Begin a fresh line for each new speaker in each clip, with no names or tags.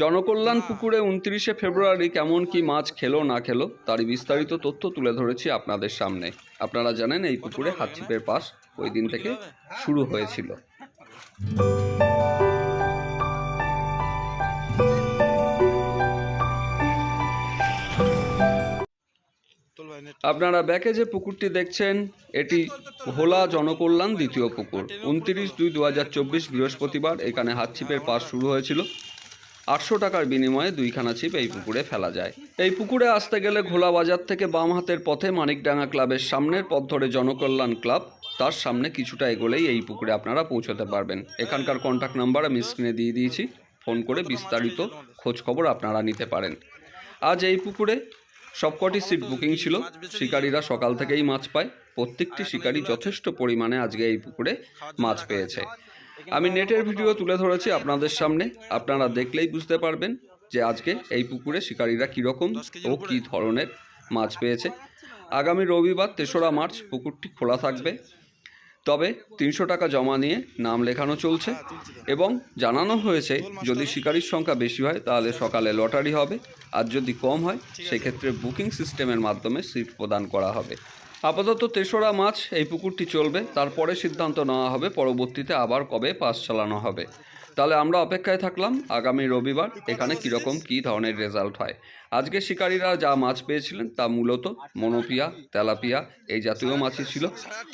জনকল্যাণ পুকুরে উনত্রিশে ফেব্রুয়ারি কেমন কি মাছ খেলো, না খেলো, তার বিস্তারিত তথ্য তুলে ধরেছি আপনাদের সামনে। আপনারা জানেন এই পুকুরে হাতছিপের পাশ ওই দিন থেকে শুরু হয়েছিল। আপনারা ব্যাকে যে পুকুরটি দেখছেন, এটি ভোলা জনকল্যাণ দ্বিতীয় পুকুর। উনত্রিশ দুই দু চব্বিশ বৃহস্পতিবার এখানে হাতছিপের পাস শুরু হয়েছিল। আটশো টাকার বিনিময়ে দুইখানা ছিপ এই পুকুরে ফেলা যায়। এই পুকুরে আসতে গেলে ঘোলা বাজার থেকে বাম হাতের পথে মানিকডাঙ্গা ক্লাবের সামনের পথ ধরে জনকল্যাণ ক্লাব, তার সামনে কিছুটা এগোলেই এই পুকুরে আপনারা পৌঁছতে পারবেন। এখানকার কন্ট্যাক্ট নাম্বার আমি স্ক্রিনে দিয়ে দিয়েছি। ফোন করে বিস্তারিত খোঁজ খবর আপনারা নিতে পারেন। আজ এই পুকুরে সবকটি সিট বুকিং ছিল। শিকারীরা সকাল থেকেই মাছ পায়। প্রত্যেকটি শিকারী যথেষ্ট পরিমাণে আজকে এই পুকুরে মাছ পেয়েছে। আমি নেটের ভিডিও তুলে ধরেছি আপনাদের সামনে। আপনারা দেখলেই বুঝতে পারবেন যে আজকে এই পুকুরে শিকারীরা কীরকম ও কী ধরনের মাছ পেয়েছে। আগামী রবিবার তেসরা মার্চ পুকুরটি খোলা থাকবে। তবে তিনশো টাকা জমা নিয়ে নাম লেখানো চলছে এবং জানানো হয়েছে, যদি শিকারির সংখ্যা বেশি হয় তাহলে সকালে লটারি হবে, আর যদি কম হয়, সেক্ষেত্রে বুকিং সিস্টেমের মাধ্যমে সিট প্রদান করা হবে। আপাতত তেসরা মাছ এই পুকুরটি চলবে, তারপরে সিদ্ধান্ত নেওয়া হবে, পরবর্তীতে আবার কবে পাস চালানো হবে। তাহলে আমরা অপেক্ষায় থাকলাম আগামী রবিবার এখানে কীরকম কী ধরনের রেজাল্ট হয়। আজকে শিকারীরা যা মাছ পেয়েছিলেন তা মূলত মনোপিয়া তেলাপিয়া এই জাতীয় মাছই ছিল।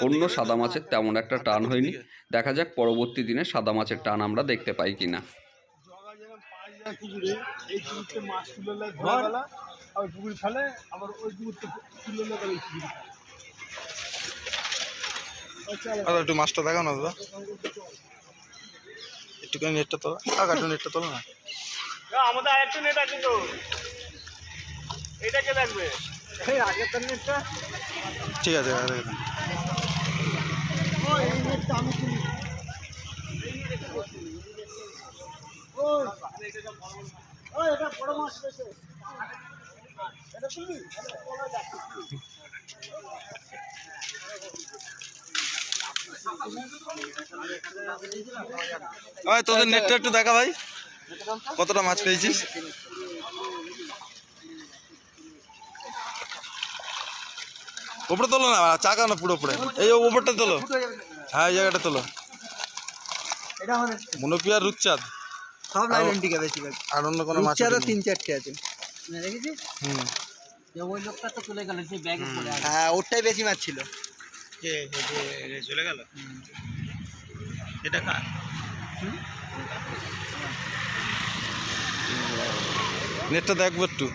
অন্য সাদা মাছের তেমন একটা টান হয়নি। দেখা যাক পরবর্তী দিনে সাদা মাছের টান আমরা দেখতে পাই
পুকুরে ফেলে। আচ্ছা,
একটু মাছটা দেখাও না দাদা। একটুখানি নেটটা তোলা। কাকা একটু নেটটা তোলো না।
আমাদের আরেকটা নেট আছে তো। এটাকে দেখবে এই আগের নেটটা।
ঠিক আছে
এটা বড় মাছ পেয়েছে এটা তুলবি
ভাই তোদের নেটটা একটু দেখা ভাই। কতটা মাছ পেয়েছিস? ওপরে তোলো না চাকা না পুরো উপরে। এই ওপরটা তোলো। হ্যাঁ এই জায়গাটা তোলো। মনোপিয়ার রূপচাঁদ।
সব লাইলেন্টিকা বেশিরভাগ
আর অন্য কোনো মাছ নেই।
তিন চারটে আছে।
দেখেছিস
হুম।
ওই লোকটা তো চলে গেল সেই ব্যাগে আছে।
হ্যাঁ ওরটাই বেশি মাছ ছিল।
চলে গেল? এটা কার? নেটটা দেখব একটু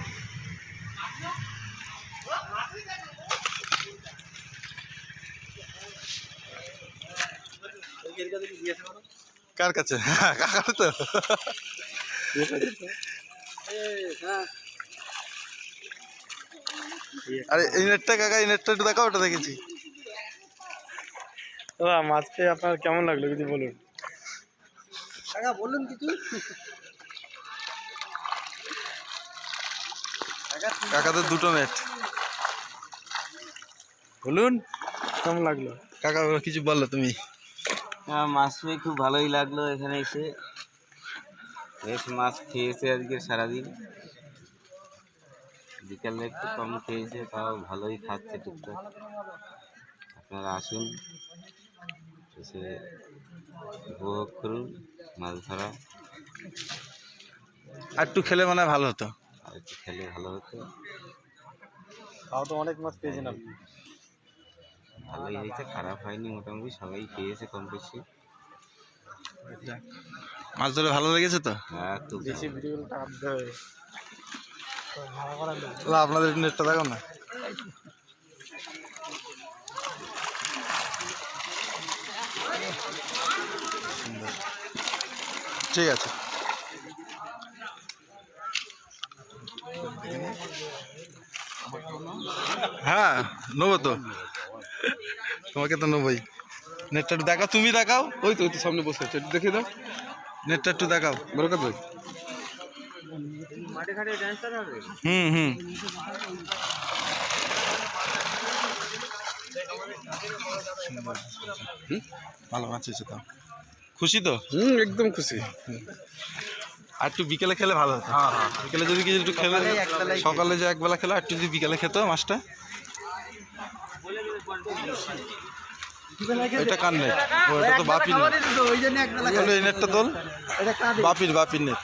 কার কাছে? কাকার তো। আরে, এই নেটটা কাকা, এই নেটটা একটু দেখাও, ওটা দেখেছি।
দাদা মাছ পেয়ে আপনার কেমন লাগল যদি বলুন?
কাকা বলুন কিছু
কাকাদের দুটো নেট
বলুন। কেমন লাগল?
কাকা কিছু বলল তুমি।
হ্যাঁ মাছ পেয়ে খুব ভালোই লাগল এখানে এসে। বেশ মাছ খেয়েছে আজকে সারাদিন। বিকালে একটু কম খেয়েছে তাও ভালোই খাচ্ছে টুকটাক। আপনারা আসুন। এসে উপভোগ করুন মাছ ধরা।
আর একটু খেলে মানে ভালো হতো।
আর একটু খেলে ভালো হতো।
তাও তো অনেক মাছ আপনি।
ভালোই হয়েছে খারাপ হয়নি মোটামুটি সবাই খেয়েছে কম বেশি।
মাছ ধরে ভালো লেগেছে তো?
হ্যাঁ
বেশি
আপনাদের নেটটা দেখো না। ঠিক আছে। হ্যাঁ নেব তো। তোমাকে তো নেবোই। নেটটা একটু দেখাও, তুমি দেখাও। ওই তো ওই তো সামনে বসে আছে, একটু দেখিয়ে দাও। নেটটা একটু দেখাও বরকত ভাই হুম হুম। ভালো আছে তো। খুশি তো?
হুম একদম খুশি।
আর একটু বিকেলে খেলে ভালো হতো। বিকেলে যদি কিছু একটু খেলে
সকালে
সকালে যে একবেলা খেলো আর একটু যদি বিকেলে খেতো মাছটা? এটা কার নেট ও এটা তো বাপির নেট এই নেটটা তোল। বাপির বাপির নেট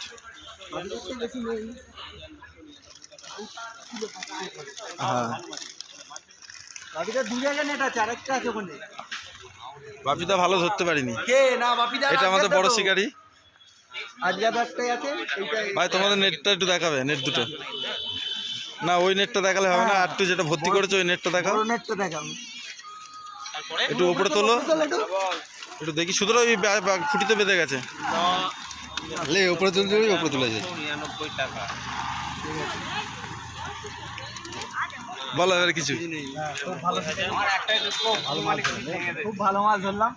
হ্যাঁ।
জায়গায় নেট আছে আরেকটা আছে ওখানে।
বাপিটা ভালো ধরতে পারিনি।
কে? না বাপিটা
এটা আমাদের বড় শিকারি। ভাই তোমাদের নেটটা একটু দেখাবে নেট দুটো। না ওই নেটটা দেখালে হবে না আর একটু যেটা ভর্তি করেছ ওই নেটটা দেখাও।
নেটটা
একটু উপরে তোলো। একটু দেখি শুধু ওই খুঁটিতে বেঁধে গেছে। লে উপরে তুলতে উপরে তুলে যায় বলো এবার কিছু।
খুব ভালো মাছ ধরলাম।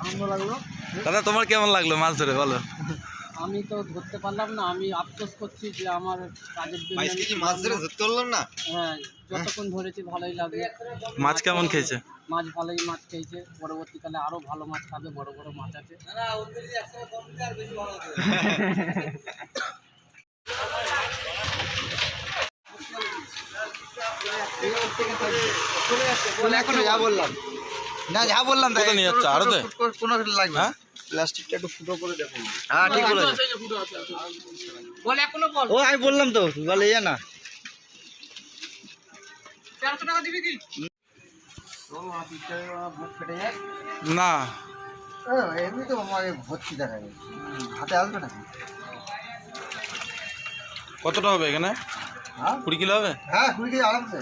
আনন্দ লাগল।
দাদা তোমার কেমন লাগল মাছ ধরে বলো?
আমি তো ধরতে পারলাম না আমি আফসোস করছি যে আমার কাজের জন্য
মাছ ধরে ধরতে পারলাম না?
হ্যাঁ যতক্ষণ ধরেছি ভালোই লাগে
মাছ কেমন খেয়েছে?
মাছ ভালোই মাছ খেয়েছে। পরবর্তীকালে আরও ভালো মাছ খাবে বড় বড় মাছ আছে।
এখনও যা বললাম। না যা বললাম তাই।
নিয়ে যাচ্ছ?
কোনো লাগবে?
হ্যাঁ?
প্লাস্টিকটা একটু ফুটো করে দেখো। হ্যাঁ ঠিক বলেছ।
বল এখনও বল।
ও আমি বললাম তো বলে ইয়ে না।
চারশো টাকা দিবি কি?
না।
এমনি তো আমার ভর্তি দেখা হাতে আসবে না
কতটা হবে এখানে? কুড়ি কিলো হবে?
হ্যাঁ কুড়ি কেজি আরামসে।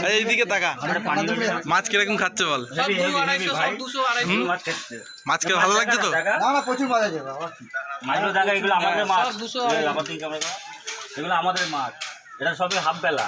এই, এইদিকে তাকা। মাছ কীরকম খাচ্ছে বল? ভালো লাগছে তো?
প্রচুর
এগুলো আমাদের মাছ। করো। এগুলো আমাদের মাছ। এটা সবই হাফ বেলা।